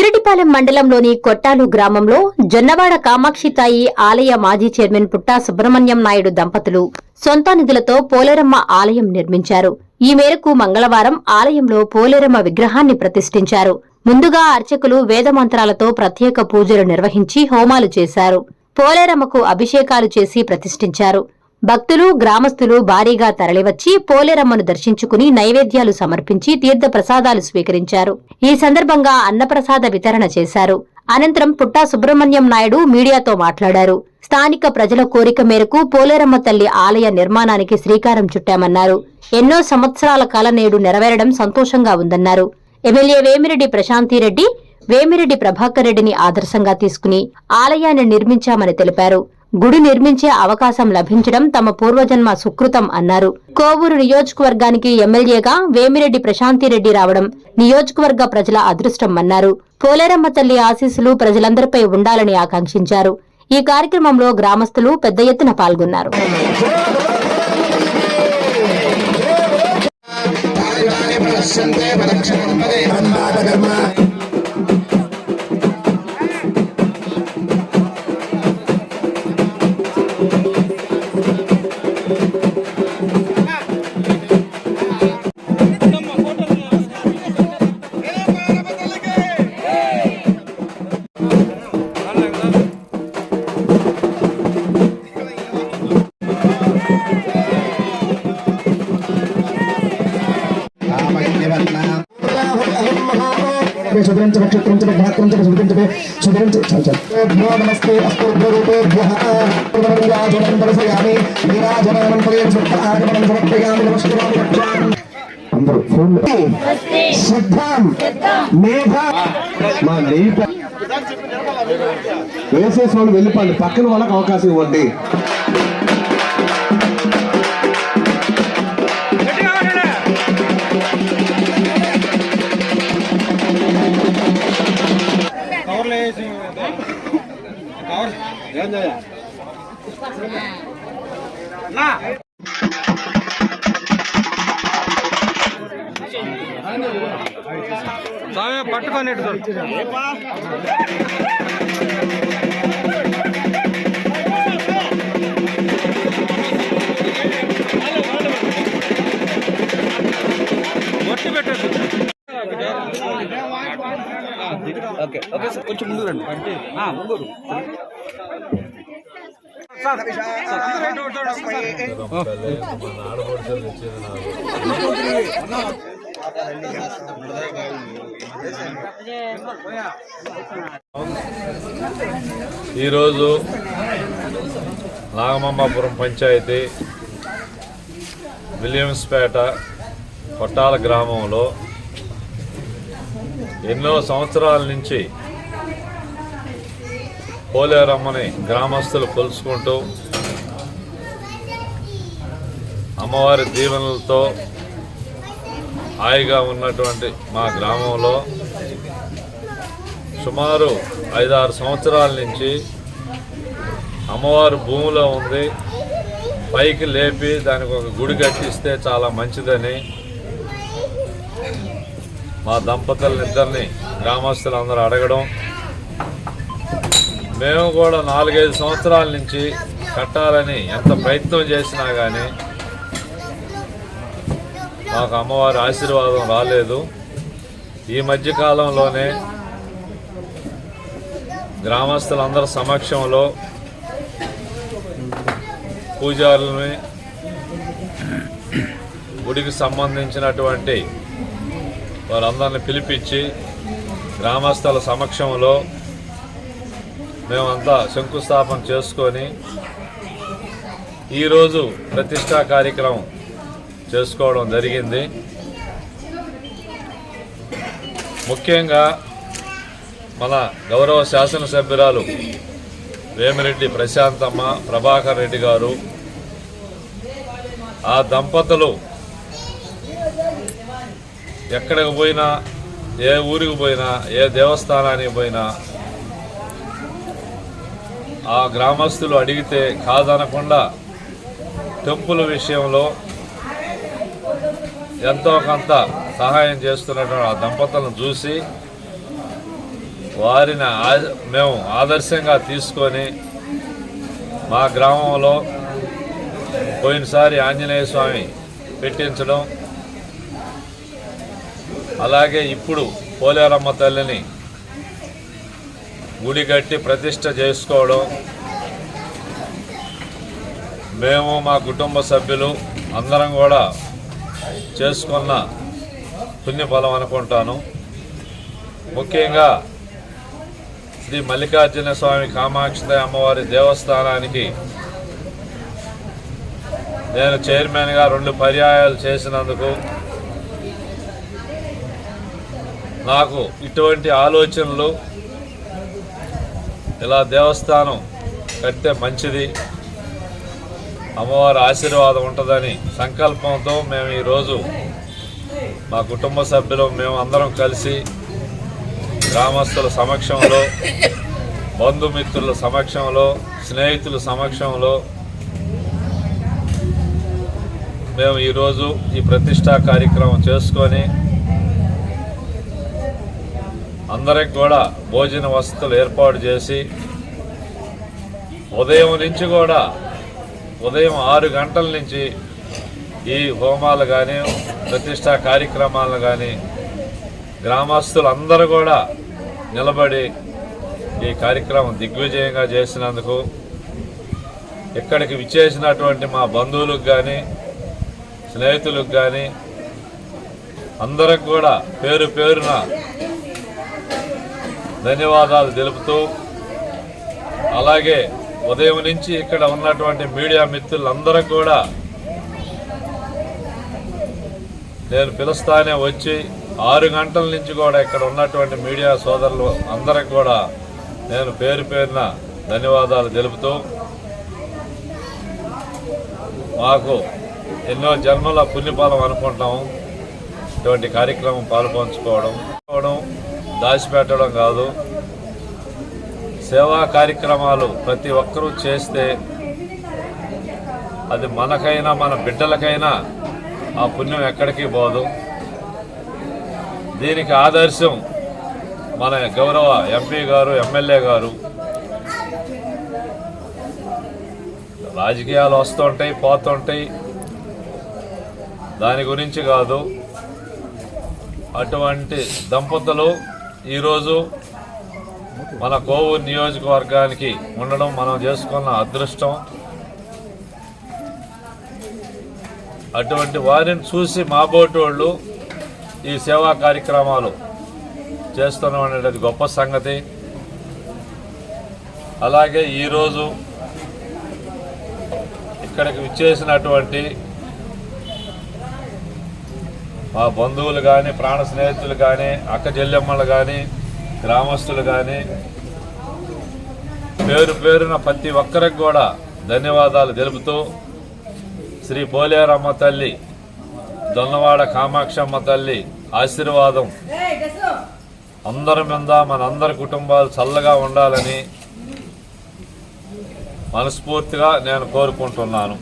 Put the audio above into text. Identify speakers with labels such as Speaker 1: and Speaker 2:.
Speaker 1: బుచ్చిరెడ్డిపాలెం మండలంలోని కొట్టాలు గ్రామంలో జొన్నవాడ కామాక్షితాయి ఆలయ మాజీ చైర్మన్ పుట్టా సుబ్రహ్మణ్యం నాయుడు దంపతులు సొంత నిధులతో పోలేరమ్మ ఆలయం నిర్మించారు. ఈ మేరకు మంగళవారం ఆలయంలో పోలేరమ్మ విగ్రహాన్ని ప్రతిష్ఠించారు. ముందుగా అర్చకులు వేదమంత్రాలతో ప్రత్యేక పూజలు నిర్వహించి హోమాలు చేశారు. పోలేరమ్మకు అభిషేకాలు చేసి ప్రతిష్ఠించారు. భక్తులు గ్రామస్తులు భారీగా తరలివచ్చి పోలేరమ్మను దర్శించుకుని నైవేద్యాలు సమర్పించి తీర్థ ప్రసాదాలు స్వీకరించారు. ఈ సందర్భంగా అన్నప్రసాద వితరణ చేశారు. అనంతరం పుట్టా సుబ్రహ్మణ్యం నాయుడు మీడియాతో మాట్లాడారు. స్థానిక ప్రజల కోరిక మేరకు పోలేరమ్మ తల్లి ఆలయ నిర్మాణానికి శ్రీకారం చుట్టామన్నారు. ఎన్నో సంవత్సరాల కాల నేడు నెరవేరడం సంతోషంగా ఉందన్నారు. ఎమ్మెల్యే వేమిరెడ్డి ప్రశాంతిరెడ్డి వేమిరెడ్డి ప్రభాకర్ రెడ్డిని ఆదర్శంగా తీసుకుని ఆలయాన్ని నిర్మించామని తెలిపారు. గుడి నిర్మించే అవకాశం లభించడం తమ పూర్వజన్మ సుకృతం అన్నారు. కోవూరు నియోజకవర్గానికి ఎమ్మెల్యేగా వేమిరెడ్డి ప్రశాంతిరెడ్డి రావడం నియోజకవర్గ ప్రజల అదృష్టం అన్నారు. పోలేరమ్మ తల్లి ఆశీస్సులు ప్రజలందరిపై ఉండాలని ఆకాంక్షించారు. ఈ కార్యక్రమంలో గ్రామస్తులు పెద్ద ఎత్తున పాల్గొన్నారు.
Speaker 2: సుధరం భ్యో నమస్తే అస్తు రూపేభ్యః పునర్యాజనం దర్శయామి నీరాజనం పరిశుద్ధాగమనం సమర్పయామి నమస్కారం రక్షామి అందరూ ఫోన్ సిద్ధం మేఘ
Speaker 3: మా నీట వేసేసి వాళ్ళు వెళ్ళిపోండి. పక్కన వాళ్ళకి అవకాశం ఇవ్వండి.
Speaker 4: స్వామి పట్టుకొని ఇటు చూడు. ఒట్టి ఓకే ఓకే సార్ కొంచెం ముందు రండి ముందు సార్, సార్, అందరూ ఇటు చూడండి, ఒకసారి.
Speaker 5: ఈరోజు నాగమమ్మాపురం పంచాయతీ విలియమ్స్పేట కొట్టాల గ్రామంలో ఎన్నో సంవత్సరాల నుంచి పోలేరమ్మని గ్రామస్తులు కొలుసుకుంటూ అమ్మవారి దీవెనలతో హాయిగా ఉన్నటువంటి మా గ్రామంలో సుమారు ఐదారు సంవత్సరాల నుంచి అమ్మవారు భూమిలో ఉంది. పైకి లేపి దానికి ఒక గుడి కట్టిస్తే చాలా మంచిదని మా దంపతులనిద్దరిని గ్రామస్తులందరూ అడగడం మేము కూడా నాలుగైదు సంవత్సరాల నుంచి కట్టాలని ఎంత ప్రయత్నం చేసినా కానీ మాకు అమ్మవారి ఆశీర్వాదం రాలేదు. ఈ మధ్యకాలంలోనే గ్రామస్తులందరి సమక్షంలో పూజారులని గుడికి సంబంధించినటువంటి వారందరిని పిలిపించి గ్రామస్తుల సమక్షంలో మేమంతా శంకుస్థాపన చేసుకొని ఈరోజు ప్రతిష్టా కార్యక్రమం చేసుకోవడం జరిగింది. ముఖ్యంగా మన గౌరవ శాసనసభ్యురాలు వేమిరెడ్డి ప్రశాంతమ్మ ప్రభాకర్ రెడ్డి గారు ఆ దంపతులు ఎక్కడికి పోయినా ఏ ఊరికి పోయినా ఏ దేవస్థానానికి పోయినా ఆ గ్రామస్తులు అడిగితే కాదనకుండా టెంపుల్ విషయంలో ఎంతో కొంత సహాయం చేస్తున్నటువంటి ఆ దంపతులను చూసి వారిని ఆ- మేము ఆదర్శంగా తీసుకొని మా గ్రామంలో పోయినసారి ఆంజనేయ స్వామి పెట్టించడం అలాగే ఇప్పుడు పోలేరమ్మ తల్లిని గుడి కట్టి ప్రతిష్ట చేసుకోవడం. మేము మా కుటుంబ సభ్యులు అందరం కూడా చేసుకున్న పుణ్యఫలం అనుకుంటాను. ముఖ్యంగా శ్రీ మల్లికార్జున స్వామి కామాక్షి అమ్మవారి దేవస్థానానికి నేను చైర్మన్గా రెండు పర్యాయాలు చేసినందుకు నాకు ఇటువంటి ఆలోచనలు ఇలా దేవస్థానం కడితే మంచిది. అమ్మవారి ఆశీర్వాదం ఉంటుందని సంకల్పంతో మేము ఈరోజు మా కుటుంబ సభ్యులు మేము అందరం కలిసి గ్రామస్తుల సమక్షంలో బంధుమిత్రుల సమక్షంలో స్నేహితుల సమక్షంలో మేము ఈరోజు ఈ ప్రతిష్టా కార్యక్రమం చేసుకొని అందరికి కూడా భోజన వసతులు ఏర్పాటు చేసి ఉదయం నుంచి కూడా ఉదయం ఆరు గంటల నుంచి ఈ హోమాలు కానీ ప్రతిష్టా కార్యక్రమాలు కానీ గ్రామస్తులందరూ కూడా నిలబడి ఈ కార్యక్రమం దిగ్విజయంగా చేసినందుకు ఇక్కడికి విచ్చేసినటువంటి మా బంధువులకు కానీ స్నేహితులకు కానీ అందరికి కూడా పేరు పేరున ధన్యవాదాలు తెలుపుతూ అలాగే ఉదయం నుంచి ఇక్కడ ఉన్నటువంటి మీడియా మిత్రులందరూ కూడా నేను పిలుస్తానే వచ్చి ఆరు గంటల నుంచి కూడా ఇక్కడ ఉన్నటువంటి మీడియా సోదరులు అందరూ కూడా నేను పేరు పేరున ధన్యవాదాలు తెలుపుతూ మాకు ఎన్నో జన్మల పుణ్యఫలం అనుకుంటాము ఇటువంటి కార్యక్రమం పాల్పంచుకోవడం. దాచిపెట్టడం కాదు. సేవా కార్యక్రమాలు ప్రతి ఒక్కరూ చేస్తే అది మనకైనా మన బిడ్డలకైనా ఆ పుణ్యం ఎక్కడికి పోదు. దీనికి ఆదర్శం మన గౌరవ ఎంపీ గారు ఎమ్మెల్యే గారు. రాజకీయాలు వస్తుంటాయి పోతుంటాయి. దాని గురించి కాదు. అటువంటి దంపతులు ఈరోజు మన కోవూరు నియోజకవర్గానికి ఉండడం మనం చేసుకున్న అదృష్టం. అటువంటి వారిని చూసి మా బోటోళ్ళు ఈ సేవా కార్యక్రమాలు చేస్తున్నాం అనేది గొప్ప సంగతి. అలాగే ఈరోజు ఇక్కడికి విచ్చేసినటువంటి మా బంధువులు కానీ ప్రాణ స్నేహితులు కానీ అక్క చెల్లెమ్మలు కానీ గ్రామస్తులు కానీ పేరు పేరున ప్రతి ఒక్కరికి కూడా ధన్యవాదాలు తెలుపుతూ శ్రీ పోలేరమ్మ తల్లి దొన్నవాడ కామాక్షమ్మ తల్లి ఆశీర్వాదం అందరి మీద మనందరి కుటుంబాలు చల్లగా ఉండాలని మనస్ఫూర్తిగా నేను కోరుకుంటున్నాను.